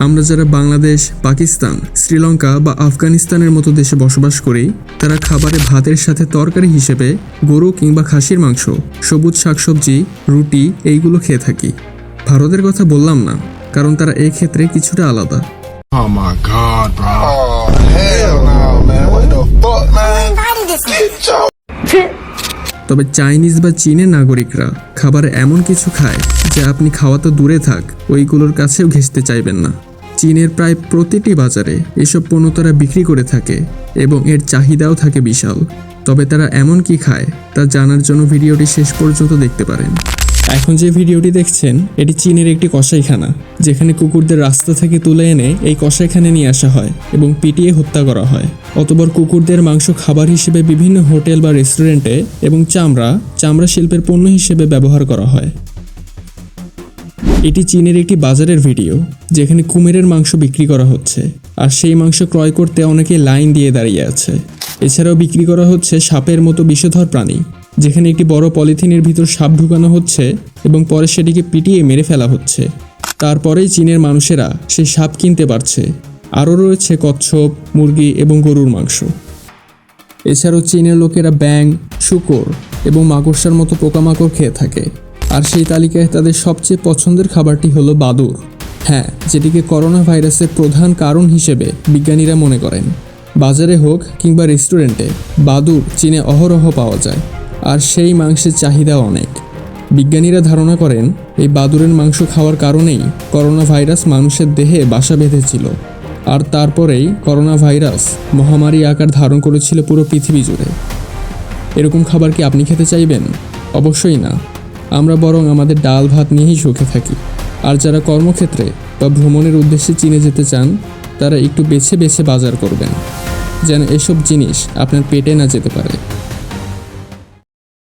আমরা যারা বাংলাদেশ পাকিস্তান শ্রীলঙ্কা বা আফগানিস্তানের মতো দেশে বসবাস করি তারা খাবারে ভাতের সাথে তরকারি হিসেবে গরু কিংবা খাসির মাংস সবুজ শাকসবজি রুটি এইগুলো খেয়ে থাকি। ভারতের কথা বললাম না কারণ তারা এই ক্ষেত্রে কিছুটা আলাদা। Oh. Oh তবে চাইনিজ বা চীনের নাগরিকরা খাবারে এমন কিছু খায় যা আপনি খাওয়া তো দূরে থাক ওইগুলোর কাছেও ঘেঁষতে চাইবেন না। চীনের প্রায় প্রতিটি বাজারে এসব পণ্য তারা বিক্রি করে থাকে এবং এর চাহিদাও থাকে বিশাল। তবে তারা এমন কি খায়, তা জানার জন্য ভিডিওটি শেষ পর্যন্ত দেখতে পারেন। এখন যে ভিডিওটি দেখছেন, এটি চীনের একটি কসাইখানা, যেখানে কুকুরদের রাস্তা থেকে তুলে এনে এই কসাইখানে নিয়ে আসা হয় এবং পিটিয়ে হত্যা করা হয়। অতবার কুকুরদের মাংস খাবার হিসেবে বিভিন্ন হোটেল বা রেস্টুরেন্টে এবং চামড়া চামড়া শিল্পের পণ্য হিসেবে ব্যবহার করা হয়। এটি চীনের একটি বাজারের ভিডিও, যেখানে কুমিরের মাংস বিক্রি করা হচ্ছে। আর সেই মাংস ক্রয় করতে অনেকে লাইন দিয়ে দাঁড়িয়ে আছে। এছাড়াও বিক্রি করা হচ্ছে সাপের মতো বিষধর প্রাণী, যেখানে একটি বড় পলিথিনের ভিতর সাপ ঢুকানো হচ্ছে এবং পরে সেটিকে পিটিয়ে মেরে ফেলা হচ্ছে। তারপরেই চীনের মানুষেরা সেই সাপ কিনতে পারছে। আরও রয়েছে কচ্ছপ, মুরগি এবং গরুর মাংস। এছাড়াও চীনের লোকেরা ব্যাং শুকর এবং মাকড়সার মতো পোকামাকড় খেয়ে থাকে। আর সেই তালিকায় তাদের সবচেয়ে পছন্দের খাবারটি হলো বাদুর। হ্যাঁ যেটিকে করোনা ভাইরাসের প্রধান কারণ হিসেবে বিজ্ঞানীরা মনে করেন। বাজারে হোক কিংবা রেস্টুরেন্টে, বাদুর চীনে অহরহ পাওয়া যায়, আর সেই মাংসের চাহিদা অনেক। বিজ্ঞানীরা ধারণা করেন, এই বাদুরের মাংস খাওয়ার কারণেই করোনা ভাইরাস মানুষের দেহে বাসা বেঁধেছিল, আর তারপরেই করোনা ভাইরাস মহামারী আকার ধারণ করেছিল পুরো পৃথিবী জুড়ে। এরকম খাবার কি আপনি খেতে চাইবেন? অবশ্যই না। আমরা বরং আমাদের ডাল ভাত নিয়েই সুখে থাকি। আর যারা কর্মক্ষেত্রে বা ভ্রমণের উদ্দেশ্যে চিনে যেতে চান, তারা একটু বেছে বেছে বাজার করবেন। যেন এসব জিনিস আপনার পেটে না যেতে পারে।